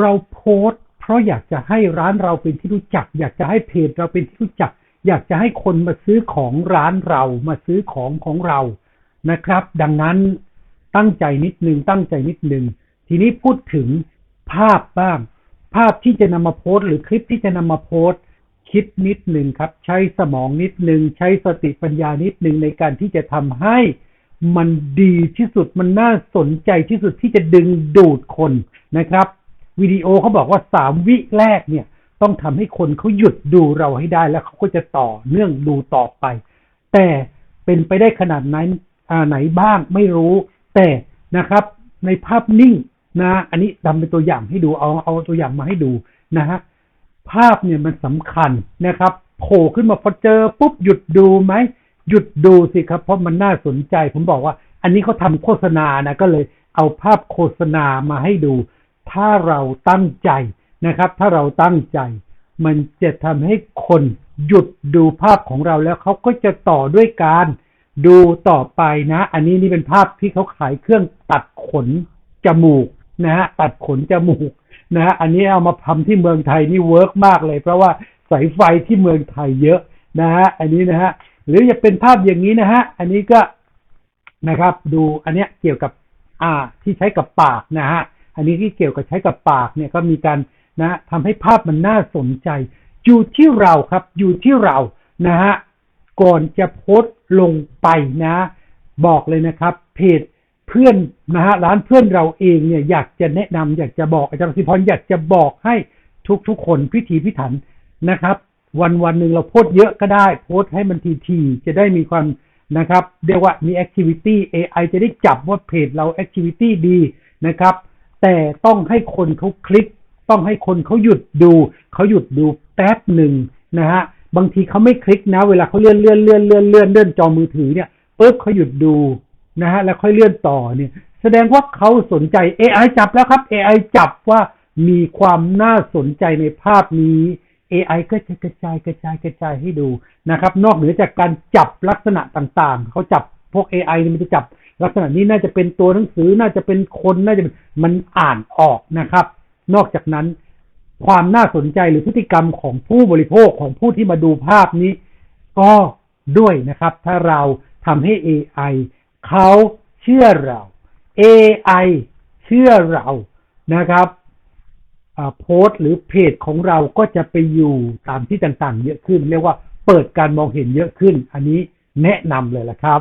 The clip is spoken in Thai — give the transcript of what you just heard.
เราโพสต์ เพราะอยากจะให้ร้านเราเป็นที่รู้จัก อยากจะให้เพจเราเป็นที่รู้จัก อยากจะให้คนมาซื้อของร้านเรามาซื้อของของเรานะครับ ดังนั้นตั้งใจนิดนึงตั้งใจนิดนึงทีนี้พูดถึงภาพบ้าง ภาพที่จะนำมาโพสหรือคลิปที่จะนำมาโพสคิดนิดหนึ่งครับ ใช้สมองนิดหนึ่งใช้สติปัญญานิดหนึ่งในการที่จะทำให้มันดีที่สุดมันน่าสนใจที่สุดที่จะดึงดูดคนนะครับ วิดีโอเขาบอกว่าสามวิแรกเนี่ย ต้องทำให้คนเขาหยุดดูเราให้ได้แล้วเขาก็จะต่อเนื่องดูต่อไป แต่เป็นไปได้ขนาดนั้นอ่าไหนบ้างไม่รู้ แต่นะครับ ในภาพนิ่งนะ อันนี้ทำเป็นตัวอย่างให้ดูเอาเอาตัวอย่างมาให้ดูนะฮะภาพเนี่ยมันสำคัญนะครับโผล่ขึ้นมาพอเจอปุ๊บหยุดดูไหมหยุดดูสิครับ เพราะมันน่าสนใจ ผมบอกว่า อันนี้เขาทำโฆษณานะก็เลยเอาภาพโฆษณามาให้ดู ถ้าเราตั้งใจนะครับ ถ้าเราตั้งใจ มันจะทำให้คนหยุดดูภาพของเราแล้วเขาก็จะต่อด้วยการดูต่อไปนะ อันนี้นี่เป็นภาพที่เขาขายเครื่องตัดขนจมูกนะฮะตัดขนจมูกนะฮะอันนี้เอามาทำที่เมืองไทยนี่เวิร์กมากเลย เพราะว่าสายไฟที่เมืองไทยเยอะนะฮะอันนี้นะฮะหรือจะเป็นภาพอย่างนี้นะฮะอันนี้ก็นะครับ ดูอันเนี้ยเกี่ยวกับ อ่าที่ใช้กับปากนะฮะ อันนี้ที่เกี่ยวกับใช้กับปากเนี่ยก็มีการนะทำให้ภาพมันน่าสนใจ อยู่ที่เราครับ อยู่ที่เรานะฮะก่อนจะโพสต์ลงไปนะ บอกเลยนะครับ เพจเพื่อนนะฮะร้านเพื่อนเราเองเนี่ยอยากจะแนะนำอยากจะบอกอาจารย์สิพรอยากจะบอกให้ทุกๆคนพิธีพิถันนะครับ วันวันหนึ่งเราโพสต์เยอะก็ได้โพสต์ให้มันทีๆจะได้มีความนะครับเรียกว่ามีแอคทิวิตี้ AI จะได้จับว่าเพจเราแอคทิวิตี้ดีนะครับ แต่ต้องให้คนเขาคลิก ต้องให้คนเขาหยุดดูเขาหยุดดูแป๊บหนึ่งนะฮะบางทีเขาไม่คลิกนะ เวลาเขาเลื่อนเลื่อนเลื่อนเลื่อนเลื่อนเลื่อนจอมือถือเนี่ยปุ๊บเขาหยุดดูนะฮะแล้วค่อยเลื่อนต่อเนี่ย แสดงว่าเขาสนใจ AI จับแล้วครับ AI จับว่ามีความน่าสนใจในภาพนี้ AI ก็จะกระจายกระจายกระจายให้ดูนะครับ นอกเหนือจากการจับลักษณะต่างๆ เขาจับพวก AI มันจะจับ ลักษณะนี้น่าจะเป็นตัวหนังสือน่าจะเป็นคนน่าจะมันอ่านออกนะครับ นอกจากนั้นความน่าสนใจหรือพฤติกรรมของผู้บริโภคของผู้ที่มาดูภาพนี้ ก็ด้วยนะครับ ถ้าเราทำให้ AI เขาเชื่อเรา AI เชื่อเรานะครับโพสต์หรือเพจของเราก็จะไปอยู่ตามที่ต่างๆ เยอะขึ้น เรียกว่าเปิดการมองเห็นเยอะขึ้น อันนี้แนะนำเลยละครับ